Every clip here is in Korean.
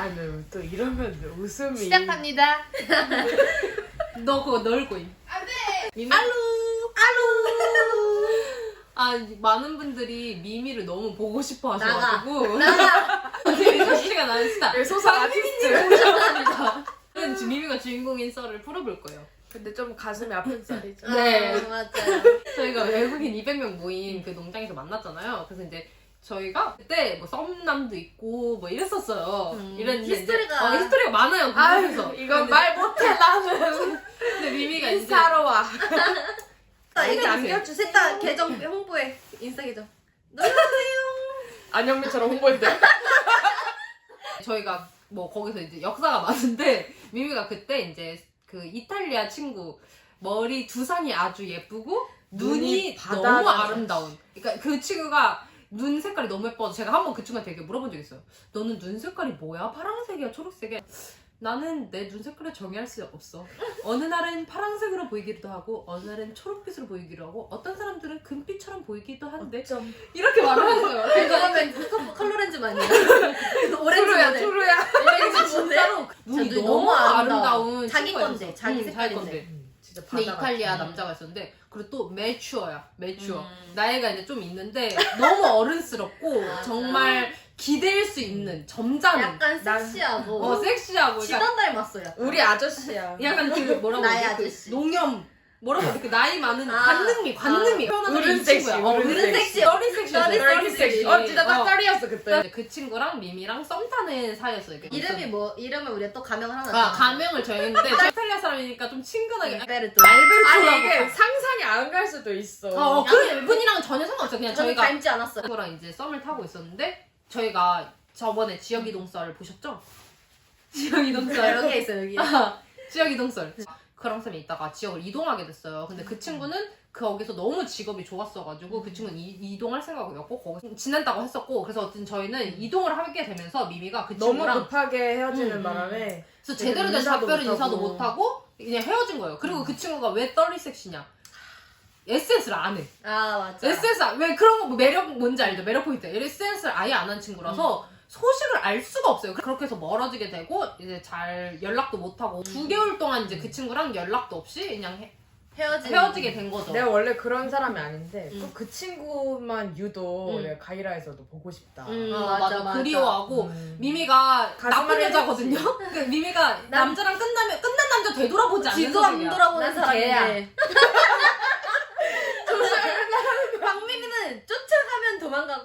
나는 또 이러면 웃음이 시작합니다. 너 그거 넣을 거임. 미미. 알루 알루. 아 많은 분들이 미미를 너무 보고 싶어 하셔가지고 되게 시가 나는 스타. 네, 소설 아티스트. 오셨답니다. 저는 지금 미미가 주인공인 썰을 풀어볼 거예요. 근데 좀 가슴이 아픈 썰이죠. 네. 아, 맞아요. 저희가 외국인 200명 모임 그 농장에서 만났잖아요. 그래서 이제 저희가 그때 뭐 썸남도 있고 뭐 이랬었어요. 음, 이랬는데 이제- 히스토리가- 어, 히스토리가 많아요. 그래서 이건 말 못해 나는. 근데 미미가 이제 인사로 와. 자, 이거 남겨주세요. 남겨주. 셋다 계정 홍보해. 인스타 계정. 안영미처럼 홍보했대. 저희가 뭐 거기서 이제 역사가 많은데 미미가 그때 이제 그 이탈리아 친구 머리 두상이 아주 예쁘고 눈이, 눈이 너무. 아름다운. 그러니까 그 친구가 눈 색깔이 너무 예뻐서 제가 한번 그 친구한테 되게 물어본 적 있어요. 너는 눈 색깔이 뭐야? 파란색이야? 초록색이야? 나는 내 눈 색깔을 정의할 수 없어. 어느 날은 파란색으로 보이기도 하고 어느 날은 초록빛으로 보이기도 하고 어떤 사람들은 금빛처럼 보이기도 한데 좀 이렇게 말을 했어요. 그래서 그러면 컬러렌즈만이야. 오렌지 모델. 투루야. 그래서 진짜로 눈이 너무. 아름다운 자기 건데. 자기 응, 색깔인데. 진짜 근데 바다 이탈리아 같아. 남자가 있었는데 그리고 또 매추어야 매추어 음. 나이가 이제 좀 있는데 너무 어른스럽고 맞아. 정말 기댈 수 있는 점잖은 약간 난- 섹시하고. 어 섹시하고 그러니까 지단 닮았어, 약간. 우리 아저씨야. 약간 그 뭐라고 나의 해야 돼? 그 아저씨. 농염 뭐라고 해야 돼? 그 나이 많은 아. 관능미 관능미 아. 표현하는 어른 이 섹시, 친구야. 어, 어른 어른 섹시. 썰이 섹시 썰이 섹시. 어 진짜 딱 썰이었어 그때. 이제 그 친구랑 미미랑 썸 타는 사이였어요 이렇게. 이름이 뭐, 이름을 우리가 또 가명을 하나 아 가명을 정했는데 저 이탈리아 사람이니까 좀 친근하게 베르토. 알베르토라고 아니 이게 상상이 안 갈 수도 있어. 어, 그 분이랑은 전혀 상관없어요. 그냥 저는 저희가 닮지 않았어요. 친구랑 이제 썸을 타고 있었는데 저희가 저번에 지역 이동 썰을 보셨죠? 지역 이동 자, 썰. 여기 있어, 여기. 지역 이동 썰. 그랑 쌤이 있다가 지역을 이동하게 됐어요. 근데 그 친구는 거기서 너무 직업이 좋았어가지고 그 친구는 이, 이동할 생각이었고 거기서 지낸다고 했었고 그래서 어쨌든 저희는 이동을 하게 되면서 미미가 그 너무 친구랑 급하게 헤어지는 음, 바람에 그래서 제대로 된 인사도 작별 못하고. 인사도 못하고 그냥 헤어진 거예요. 그리고 그 친구가 왜 떨리 섹시냐? SNS를 안 해. 아, 맞아. SNS 안- 왜 그런 거뭐 매력 뭔지 알죠? 매력 포인트. SNS를 아예 안 한 친구라서 소식을 알 수가 없어요. 그렇게 해서 멀어지게 되고 이제 잘 연락도 못 하고 두 개월 동안 이제 그 친구랑 연락도 없이 그냥 헤, 헤어지 헤어지게 된 거죠. 내가 원래 그런 사람이 아닌데 음. 또그 친구만 유독 음. 내가 가이라에서도 보고 싶다. 음, 어, 맞아, 맞아, 맞아. 그리워하고 음. 미미가 나쁜 앓았지. 여자거든요. 그 미미가 남자랑 끝나면 끝난 남자 되돌아보지 않는 뒤도 안 성격이야. 돌아보는. 사람인데. 박미 미는 쫓아가면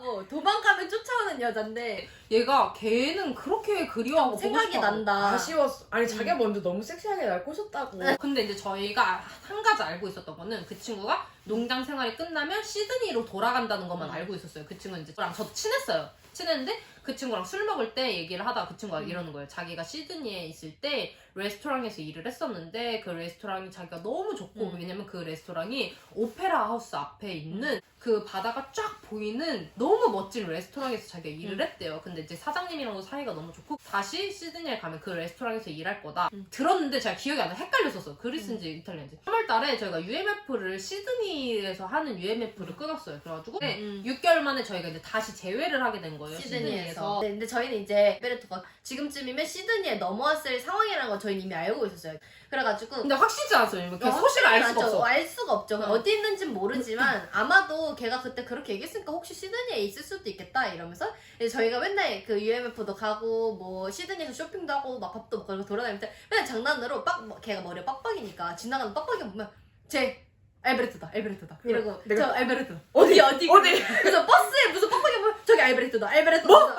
도망가고 도망가면 쫓아오는 여잔데 얘가 걔는 그렇게 그리워하고 생각이 보고 싶어하고. 난다. 아쉬웠어. 아니 자기가 먼저 너무 섹시하게 날 꼬셨다고. 근데 이제 저희가 한 가지 알고 있었던 거는 그 친구가 농장 생활이 끝나면 시드니로 돌아간다는 것만 알고 있었어요. 그 친구는 이제 저랑 저도 친했어요. 친했는데 그 친구랑 술 먹을 때 얘기를 하다가 그 친구가 이러는 거예요. 자기가 시드니에 있을 때 레스토랑에서 일을 했었는데 그 레스토랑이 자기가 너무 좋고 음. 왜냐면 그 레스토랑이 오페라 하우스 앞에 있는 그 바다가 쫙 보이는 너무 멋진 레스토랑에서 자기가 일을 음. 했대요. 근데 이제 사장님이랑도 사이가 너무 좋고 다시 시드니에 가면 그 레스토랑에서 일할 거다. 음. 들었는데 제가 기억이 안 나. 헷갈렸었어. 그리스인지 이탈리아인지. 3월 달에 저희가 UMF를 시드니에서 하는 UMF를 끊었어요. 그래가지고 네, 음. 6개월 만에 저희가 이제 다시 재회를 하게 된 거예요. 시드니에서. 시드니에서. 네, 근데 저희는 이제 베르토가 지금쯤이면 시드니에 넘어왔을 상황이라는 걸 저희는 이미 알고 있었어요. 그래가지고 근데 확실치 않았어요. 이렇게 어, 소식을 알 수가. 없어. 알 수가 없죠. 어. 어디 있는지는 모르지만 아마도 걔가 그때 그렇게 얘기했으니까 혹시 시드니에 있을 수도 있겠다 이러면서 이제 저희가 맨날 그 UMF도 가고 뭐 시드니에서 쇼핑도 하고 막 밥도 먹고 이러고 돌아다닐 때 맨날 장난으로 빡 뭐, 걔가 머리가 빡빡이니까 지나가는 빡빡이 보면 제 알베르토다 알베르토다 이러고 내가- 저 알베르토 어디 어디 어디? 그래서 버스에 무슨 빡빡이 보면 저기 알베르토다 알베르토 뭐?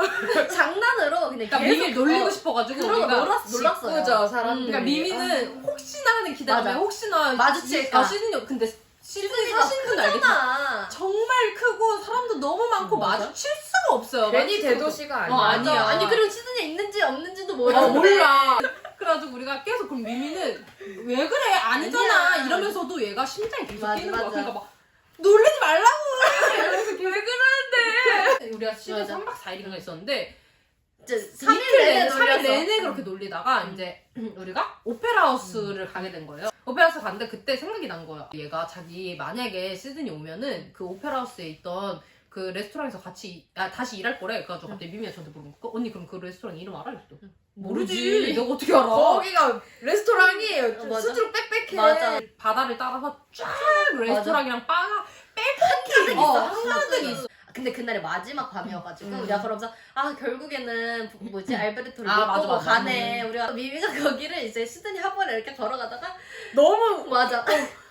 장난으로 그냥 그러니까 계속 미미를 놀리고 어, 싶어가지고 그러고 우리가 놀았, 놀랐어요 직구죠 사람들이. 그러니까 미미는 혹시나 하는 맞아. 혹시나 마주칠까. 아, 시드니 근데 시드니 사시는 알겠지만 크잖아 정말 크고 사람도 너무 많고 맞아. 마주칠 수가 없어요. 괜히 마주칠 수가 대도시가 아니야. 어, 아니야. 맞아. 아니 그리고 시드니에 있는지 없는지도 몰라. 어, 몰라. 그래가지고 우리가 계속 그럼 미미는 왜 그래 아니잖아 아니야. 이러면서도 얘가 심장이 계속 맞아, 뛰는 거야. 맞아. 그러니까 막 놀리지 말라고 이러면서 왜 그러는데 우리가 시드 맞아. 3박 4일인가 있었는데 이제 3일 이틀 내내 내내 3일 놀렸어. 내내 그렇게 놀리다가 이제 우리가 오페라 하우스를 가게 된 거예요. 오페라 하우스 갔는데 그때 생각이 난 거야. 얘가 자기 만약에 시드니 오면은 그 오페라 하우스에 있던 그그 레스토랑에서 같이 아 다시 일할 거래. 그래가지고 갑자기 미미가 저한테 물은 거. 언니 그럼 그 레스토랑 이름 알아? 이랬어. 모르지. 내가 어떻게 알아? 거기가 레스토랑이 어, 맞아. 수두룩 빽빽해. 맞아. 바다를 따라서 쫙 레스토랑이랑 바가 한가득 있어. 어, 한가득 있어. 근데 그날이 마지막 밤이어가지고 음. 내가 그러면서 아 결국에는 뭐지 알베르토를 아, 못 맞아, 보고 맞아. 가네. 우리가 미미가 거기를 이제 시드니 하버에 이렇게 걸어가다가 너무 맞아.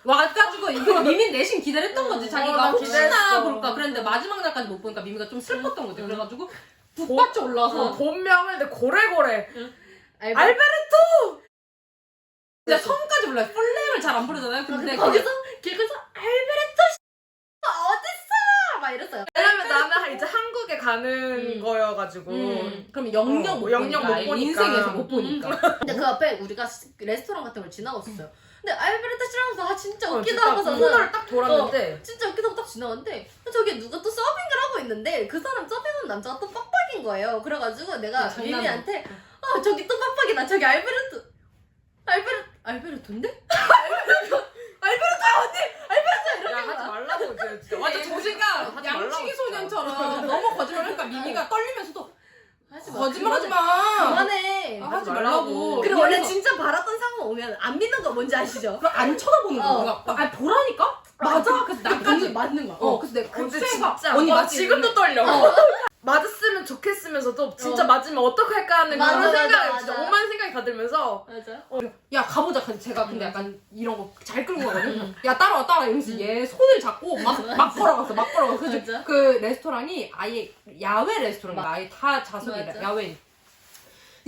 와가지고 이거 미민 내심 기다렸던 거지 어, 자기가 나 혹시나 기다렸어. 볼까 그랬는데 마지막 날까지 못 보니까 미미가 좀 슬펐던 거지. 그래가지고 북받쳐 올라서 본명을 근데 고래고래. 알베르토 알베르토. 진짜 성까지 몰라요. 풀네임을 잘 안 부르잖아요. 근데 근데 거기서 길거기서 알베르토 어딨어? 막 이랬어요 나는 이제 한국에 가는 음. 거여가지고. 음, 그럼 영영 어, 못 영영 보니까, 못 보니까. 인생에서 못 보니까 근데 그 앞에 우리가 시- 레스토랑 같은 걸 지나고 있었어요 근데 알베르토 씨라면서 아 진짜 어, 웃기다 진짜 하고서는 코너를 딱 돌았는데 진짜 웃기다고 딱 지나갔는데 저기 누가 또 서빙을 하고 있는데 그 사람 서빙하는 남자가 또 빡빡인 거예요. 그래가지고 내가 네, 장난으로. 미미한테 어 저기 또 빡빡이다. 저기 알베르토 알베르 알베르토인데? 알베르토 알베르토야 언니 알베르토 이렇게 야 하지 막. 말라고 이제 진짜 완전 조지가 조지가 하지 말라고 양치기 진짜. 소년처럼 너무 거짓말하니까 미미가 떨리면서도 하지 마. 거짓말하지 그만해. 마 그만해. 아, 하지 하지 말라고. 말라고 그리고 원래 그래서 진짜 바랐던 상황 오면 안 믿는 거 뭔지 아시죠? 안 쳐다보는 어. 거야. 아 보라니까? 맞아. 그래서 나까지 맞는 거야. 어. 그래서 내가 근데 국수해가 진짜 언니 어, 맞지? 지금도 떨려. 어. 맞았으면 좋겠으면서도 진짜 어. 맞으면 어떡할까 하는 맞아, 그런 맞아, 생각이 진짜 맞아. 오만 생각이 다 들면서 맞아. 야 가보자. 근데 제가 근데 약간 이런 거 잘 끌고 가거든 야 따라와 따라와. 이러면서 얘 손을 잡고 막, 막 걸어갔어 막 걸어갔어. 그래서 맞아. 그 레스토랑이 아예 야외 레스토랑이야. 아예 다 좌석이 맞아. 야외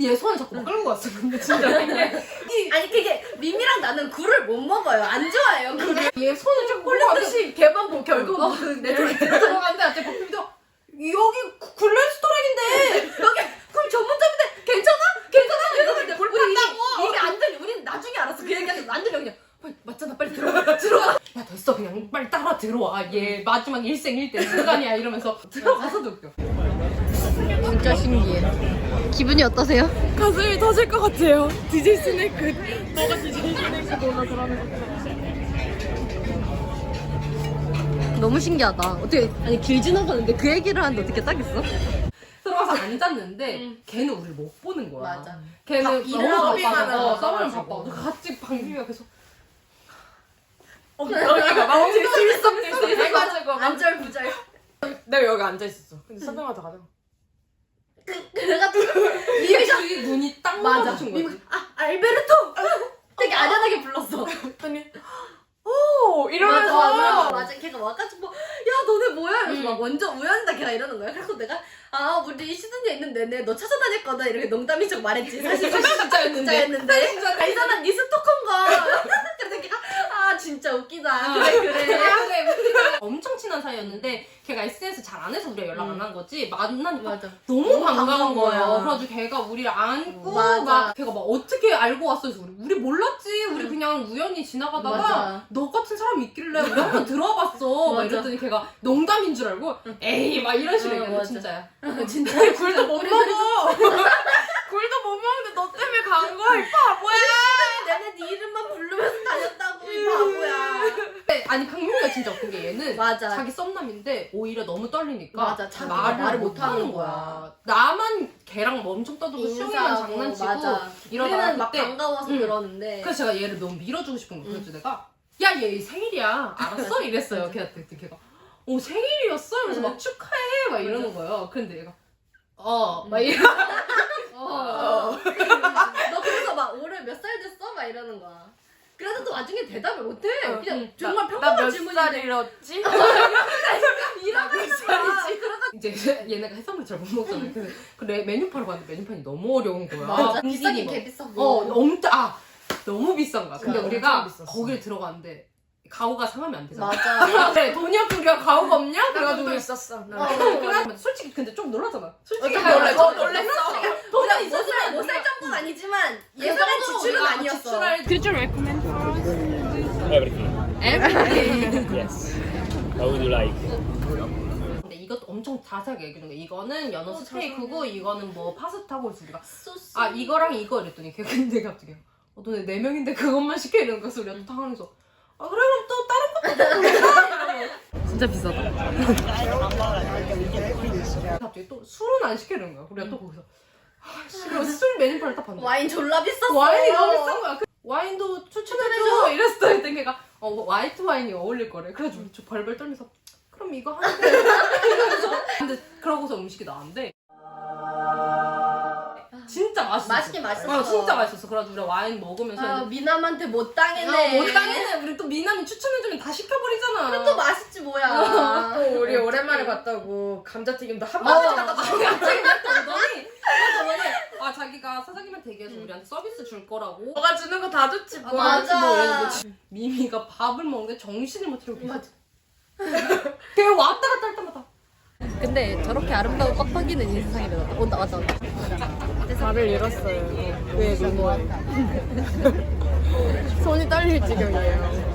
얘 손을 잡고 막 끌고 갔어 근데 진짜 이게 아니 그게 미미랑 나는 굴을 못 먹어요. 안 좋아해요 굴을. 얘 손을 쭉 끌고 홀린 가서 듯이 개만 보 결국 어, 내 손에 들어갔는데 갑자기 박빈도 여기 구- 굴 레스토랑인데 여기 굴 전문점인데 괜찮아? 괜찮아? 이러는데 굴 판다고. 이게 안 들려. 우리는 나중에 알았어. 그 얘기하는데 안 들려 그냥. 빨리 맞잖아 빨리 들어가 들어가 야 됐어 그냥 빨리 따라 들어와 얘 마지막 일생일대 순간이야 이러면서 들어가서도 웃겨 진짜 신기해. 기분이 어떠세요? 가슴이 터질 것 같아요. DJ 스네이크. 너가 DJ 스네이크 너가 그러는 너무 신기하다. 어떻게 아니 길 지나가는데 그 얘기를 하는데 어떻게 딱있어? 들어가서 앉았는데 걔는 우리를 못 보는 거야 맞아. 걔는 바- 너무 바빠서 어, 서빙을. 바빠 같이 방비가 계속 엉덩이가 막 엄청 들썩들썩 해가지고 막 안절부절. 내가 여기 앉아 있었어. 근데 서빙하다 가자. 그래가지고 입이 눈이 딱 맞아. 거지 아 알베르토. 되게 아련하게 불렀어. 그랬더니 오 맞아, 이러면서 맞아, 맞아. 걔가 와가지고 야 너네 뭐야? 이러면서 음. 막 완전 우연다 걔가 이러는 거야. 그래서 내가 아 우리 시드니에 있는 내내 너 찾아다녔거든 이렇게 농담인 척 말했지. 사실 사실 진짜였는데 진짜였는데. 알잖아 네 스토커인 거. 그래서 걔가 아 진짜 웃기다. 그래 그래. 엄청 친한 사이였는데 걔가 SNS 잘 안 해서 우리가 연락 안 음. 한 거지 만나니까 맞아. 너무 너무 반가운 반가운 거예요. 거야. 그래가지고 걔가 우리를 안고 맞아. 막 걔가 막 어떻게 알고 왔어? 그래서 우리 우리 몰랐지. 우리 그냥 우연히 지나가다가 맞아. 너 같은 사람이 있길래 우리 한번 들어봤어. 막 맞아. 이랬더니 걔가 농담인 줄 알고 에이 막 이런 식으로 어, 얘기해. 맞아. 진짜야. 진짜. 굴도 못 먹어. 굴도 못 먹는데 너 때문에 간 거야 이 바보야. 내내 네 이름만 부르면서 다녔다고 이 바보야. 근데 아니 강민이가 진짜 웃긴 게 얘는 맞아. 자기 썸남인데 오히려 너무 떨리니까 맞아, 자기가 말을, 못 하는 거야. 거야. 나만 걔랑 뭐 엄청 떠들고 수영이랑 인사하고, 장난치고 맞아. 이러다가 우리는 막 그때 반가워서 응. 그러는데. 그래서 제가 얘를 너무 밀어주고 싶은 거예요. 그래서 내가 야 얘 생일이야 알았어? 이랬어요. 걔한테 걔가 어 생일이었어? 이러면서 막 축하해 막 이러는 거예요. 근데 얘가 어 막 이러 어. 너 그래서 막 올해 몇 살 됐어? 막 이러는 거야. 그래도 또 나중에 대답을 못해. 어, 그냥 응. 정말 나 평범한 몇 질문인데. 살이었지? 이러고 있는 거야. 이제 얘네가 해산물 잘 못 먹잖아요. 그래서 그래 메뉴판을 봤는데 메뉴판이 너무 어려운 거야. 맞아. 공식이 비싸긴 막- 개 비싸고. 어 엄청 아 너무 비싼 거야. 근데 맞아, 우리가 엄청 비쌌어. 거기를 들어갔는데 가오가 상하면 안 되잖아. 맞아. 네, 돈이 없고 우리가 가오가 없냐? 그래가지고 있었어. 어, 나. 그래 솔직히 근데 좀 놀랐잖아. 솔직히 어, 놀랐어. 놀랬어. 돈이 있었으면 못살 정도는 아니지만 예전엔 지출은 아니었어. Everything. Yes. How would you like? 근데 이것도 엄청 자세하게 얘기해 준 거야. 이거는 연어 스테이크고 이거는 뭐 파스타고 우리가 소스. 아 이거랑 이거 이랬더니 걔 근데 갑자기 어, 너네 네 명인데 그것만 시켜 이러는 거야. 그래서 우리가 또 당황해서 아 그래 그럼 또 다른 것도 이러면 진짜 비싸다. 갑자기 또 술은 안 시키는 거야. 우리가 또 거기서 아, 싫어. 술 메뉴판을 딱 봤는데 와인 졸라 비쌌어. 와인이 너무 비싼 거야. 그 와인도 추천해줘. 이랬어. 했더니 걔가 어, 뭐 화이트 와인이 어울릴 거래. 그래가지고 저 벌벌 떨면서 그럼 이거 하는데 근데 그러고서 음식이 나왔는데 진짜 맛있어. 맛있긴 맛있었어. 어, 진짜 맛있었어. 그래가지고 우리 와인 먹으면서 아, 미남한테 못 어, 당했네. 못 당했네. 우리 또 미남이 추천해주면 다 시켜버리잖아. 그래 또 맛있지 뭐야. 또 우리 오랜만에 봤다고 감자튀김도 한. 번에 갖다 그러더니 아 자기가 사장님한테 얘기해서 우리한테 서비스 줄 거라고 너가 주는 거 다 좋지 뭐. 맞아. 뭐 지- 미미가 밥을 먹는데 정신을 못 차리고 맞아. 걔 왔다 갔다 할 때마다 근데 저렇게 아름다운 빡빡이는 이 세상에 내가 온다 왔다 왔다. 발을 잃었어요. 왜 누구? 손이 떨릴 지경이에요.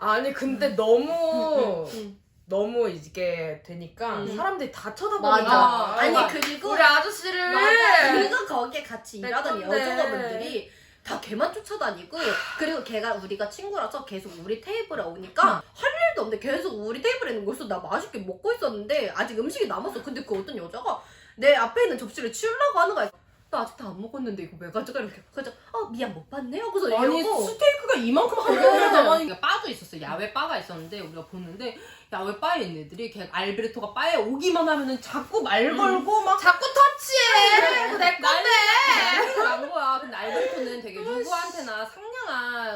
아니 근데 너무 너무 이게 되니까 사람들이 다 쳐다보니까 맞아. 아니 맞아. 그리고 우리 아저씨를 맞아. 그리고 거기에 같이 일하던. 여직원분들이 다 걔만 쫓아다니고 그리고 걔가 우리가 친구라서 계속 우리 테이블에 오니까 할 일도 없는데 계속 우리 테이블에 있는 거기서 나 맛있게 먹고 있었는데 아직 음식이 남았어. 근데 그 어떤 여자가 내 앞에 있는 접시를 치우려고 하는 거야. 나 아직 다 안 먹었는데 이거 왜 가져가 이렇게 그래서 어 미안 못 봤네 하고서 아니 이러고 스테이크가 이만큼 한 그래. 남아니까 바도 있었어 야외 바가 있었는데 우리가 보는데 야외 바에 있는 애들이 걔 알베르토가 바에 오기만 하면은 자꾸 말 걸고 막 자꾸 터치해. 그거 내 건데. 난 거야. 근데 알베르토는 되게 누구한테나 상냥한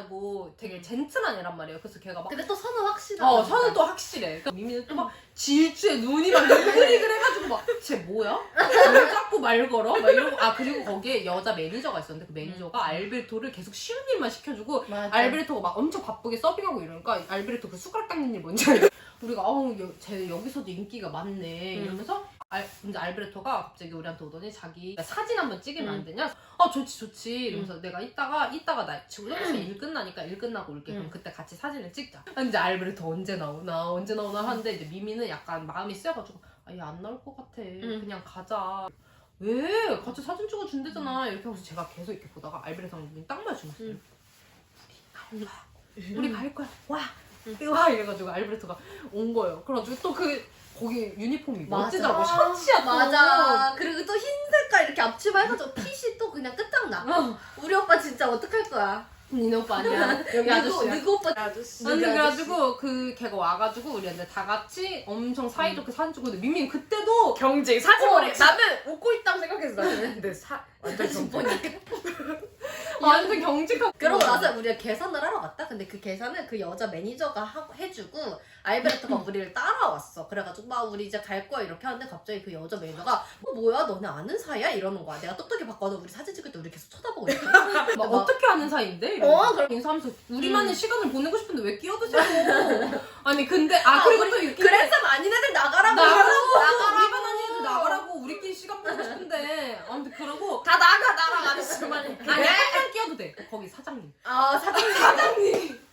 뭐 되게 젠틀한 애란 말이에요. 그래서 걔가 막 근데 또 선은 확실하다. 어, 선은 또 확실해. 그러니까 미미는 또 막 질주에 눈이 막 흐리흐리그래 해가지고 막, 쟤 뭐야? 왜 자꾸 말 걸어? 막 이러고, 아, 그리고 거기에 여자 매니저가 있었는데 그 매니저가 알베르토를 계속 쉬운 일만 시켜주고, 맞아. 알베르토가 막 엄청 바쁘게 서빙하고 이러니까, 알베르토 그 숟가락 닦는 일 뭔지 알죠? 우리가, 어우, 여- 쟤 여기서도 인기가 많네. 이러면서, 알, 근데 알베르토가 갑자기 우리한테 오더니 자기 사진 한번 찍으면 안 되냐? 아 좋지 좋지. 이러면서 내가 이따가 이따가 나 지금 여기서 일 끝나니까 일 끝나고 올게. 그럼 그때 같이 사진을 찍자. 근데 알베르토 언제 나오나 언제 나오나 하는데 이제 미미는 약간 마음이 쓰여가지고 아얘 안 나올 것 같아. 그냥 가자. 왜? 같이 사진 찍어준대잖아. 이렇게 하면서 제가 계속 이렇게 보다가 알베르토가 딱 마주쳤어요. 우리 갈 거야. 우리 갈 거야. 와. 와 이래가지고 알베르토가 온 거예요. 그래가지고 또그 거기 유니폼이 맞아. 멋지더라고 셔츠야 또. 맞아. 그리고 또 흰 색깔 이렇게 앞치마 해가지고 핏이 또 그냥 끝장나. 어. 우리 오빠 진짜 어떡할 거야? 니네 오빠 아니야 여기 누구, 아저씨 야 누구 오빠 아저씨. 아니 그래가지고 그 걔가 와가지고 우리한테 다 같이 엄청 사이좋게 사진 찍고 근데 미미는 그때도 경쟁 사진 어, 보니 나는 웃고 있다고 생각해서 나는 근데 사 완전 경쟁. 완전 경직하고 그러고 나서 우리가 계산을 하러 갔다. 근데 그 계산을 그 여자 매니저가 하고 해주고 알베르토가 우리를 따라왔어. 그래가지고 막 우리 이제 갈 거야 이렇게 하는데 갑자기 그 여자 매니저가 어 뭐야 너네 아는 사이야 이러는 거야. 내가 똑똑히 바꿔도 우리 사진 찍을 때 우리 계속 쳐다보고 있어. 막 어떻게 하는 사이인데? 이러면서 어, 그럼- 인사하면서 우리만의 시간을 보내고 싶은데 왜 끼어드세요? 아니 근데 아 그리고 또 이렇게 그래서 많은 애들 나가라고. 나가라고 나가라고. 우리만 아니어도 나가라고 우리끼리 시간 보내고 싶은데. 아무튼 그러고. 다 나가 나랑 아저씨만 이렇게. 아니 한명 끼어도 돼. 거기 사장님. 아 사진 사장님.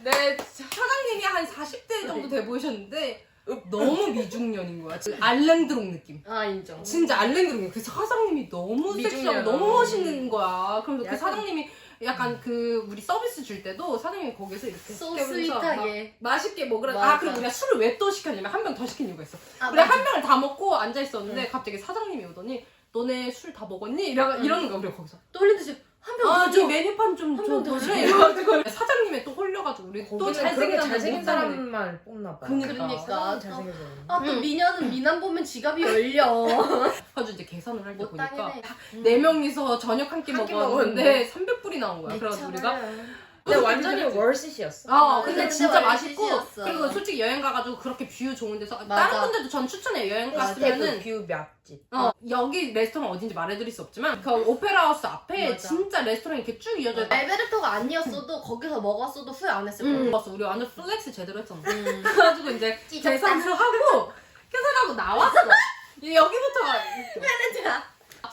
네 사장님이 한 40대 정도 돼 보이셨는데 너무 미중년인 거야 진짜 알랭드롱 느낌 아 인정. 진짜 알랭드롱 그래서 사장님이 너무 미중년. 섹시하고 너무 멋있는 거야 그러면서 그 약간- 사장님이 약간 그 우리 서비스 줄 때도 사장님이 거기서 이렇게 소 깨물면서 스윗하게. 막 맛있게 먹으라 맞아. 아 그리고 우리가 술을 왜 또 시켰냐면 한 병 더 시킨 이유가 있어 아, 우리 맞아. 한 병을 다 먹고 앉아 있었는데 갑자기 사장님이 오더니 너네 술 다 먹었니? 이러, 이러는 거야 우리가 거기서 떨린 듯이 한명 아. 이 메뉴판 좀 한명더 좀더 줘. 줘. 이래가지고 사장님에 또 홀려가지고 우리 또또 잘생긴 잘생긴 사람. 사람만 뽑나 봐. 그니까. 그러니까. 잘생겨서. 아 또 미녀는 미남 보면 지갑이 열려. 가지고 이제 계산을 할 때 못 보니까. 네 명이서 저녁 한 끼 한끼 먹었는데 300불이 나온 거야. 그래서 우리가 근데 완전히 월시시였어. 아 근데 근데 진짜 맛있고 시시였어. 그리고 솔직히 여행 가가지고 그렇게 뷰 좋은 데서 맞아. 다른 분들도 전 추천해 여행. 갔으면은 뷰 맛집. 어, 여기 레스토랑 어딘지 말해드릴 수 없지만 그 오페라 하우스 앞에 맞아. 진짜 레스토랑이 이렇게 쭉 이어져 있다. 알베르토가 아니었어도 거기서 먹었어도 후회 안 했을 음. 거야. 봤어. 우리 완전 플렉스 제대로 했잖아. 음. 그래가지고 이제 찢었다. 계산을 하고 계산하고 나왔어. 이 여기부터가 매니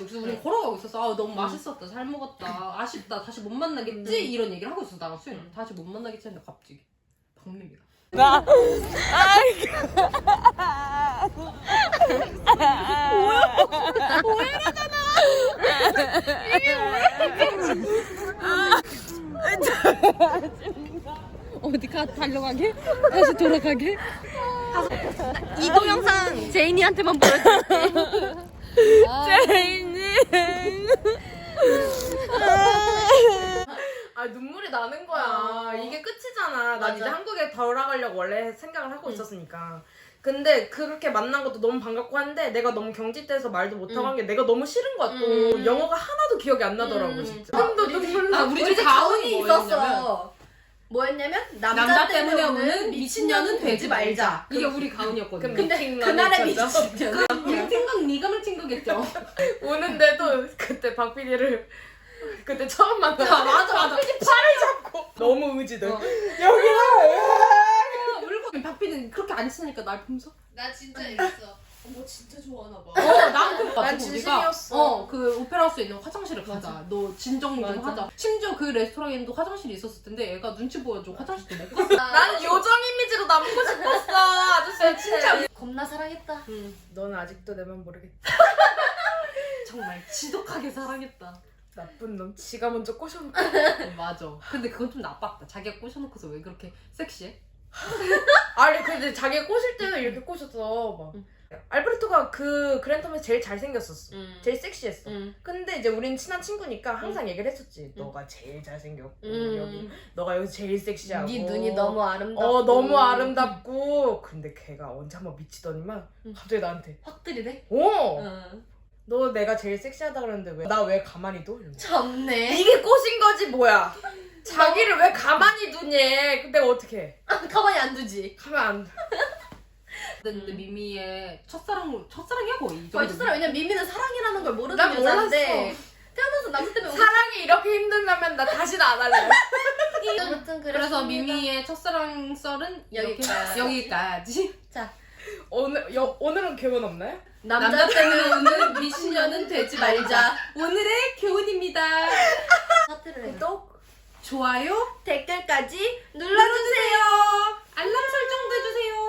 그래서 우리 걸어가고 있었어. 아, 너무 맛있었다. 잘 먹었다. 아쉽다. 다시 못 만나겠지? 이런 얘기를 하고 있었어. 나랑 수현. 다시 못 만나겠지 했는데 갑자기 박민이가. 어디 가 달려가게 다시 돌아가게 이 동영상 제인이한테만 보여줄게. 제이님 아 눈물이 나는 거야. 어. 이게 끝이잖아. 난 맞아. 이제 한국에 돌아가려고 원래 생각을 하고 있었으니까. 근데 그렇게 만난 것도 너무 반갑고 한데 내가 너무 경직돼서 말도 못하고 음. 한게 내가 너무 싫은 거야 또 음. 영어가 하나도 기억이 안 나더라고 음. 진짜 아, 우리 집집 가훈이 가훈이 있었어. 뭐였냐면 남자, 남자 때문에 오는 미친년은 되지 말자. 이게 우리 가훈이었거든요. 근데 그날의 미친년. 생각 네가 맺힌 거겠죠. 우는데도 그때 박 PD를 그때 처음 만나 아, 맞아, 맞아. 팔을 잡고 너무 의지들 어. 여기가 울고 박비는 그렇게 안 친하니까 날 보면서 나 진짜 이랬어. 어머 진짜 좋아하나 봐. 어, 난 그래가지고 진심이었어. 어, 그 오페라하우스에 있는 화장실을 가자. 너 진정 좀 맞아. 하자. 심지어 그 레스토랑에도 화장실이 있었을 텐데 애가 눈치 보여줘 화장실도 못 갔어. 난 요정 이미지로 남고 싶었어 아저씨 진짜 겁나 사랑했다. 응, 넌 아직도 내 맘 모르겠지 정말 지독하게 사랑했다. 나쁜 놈 지가 먼저 꼬셔놓고 어, 맞아. 근데 그건 좀 나빴다. 자기가 꼬셔놓고서 왜 그렇게 섹시해? 아니 근데 자기가 꼬실 때는 이렇게 꼬셨어 막 응. 알베르토가 그 그랜텀에서 제일 잘생겼었어 응. 제일 섹시했어 응. 근데 이제 우린 친한 친구니까 항상 얘기를 했었지 응. 너가 제일 잘생겼고 음. 여기 너가 여기 제일 섹시하고 네 눈이 너무 아름답고. 어 너무 아름답고 근데 걔가 언제 한번 미치더니만 응. 갑자기 나한테 확 들이대. 어! 응. 너 내가 제일 섹시하다 그러는데 왜 나 왜 가만히 둬? 이러면서. 참네. 이게 꼬신 거지 뭐야 자기를 왜 가만히 두니 근데 어떻게 해 가만히 안 두지. 가만 안 둬. 근데 미미의 첫사랑 첫사랑이야 거의 이 거의. 첫사랑 왜냐면 미미는 사랑이라는 걸 모르는 난 여자인데 태어나서 남자 때문에 사랑이 이렇게 힘들다면 나 다시는 안 할래 아무튼 그래서 미미의 첫사랑 썰은 여기까지. 여기까지. 오늘 여, 오늘은 교훈 없나요? 남자, 남자 때문에 때문에 오는 미친년은 되지 말자. 오늘의 교훈입니다. 하트를 해. 구독 좋아요, 댓글까지 눌러주세요. 알람 설정도 해주세요.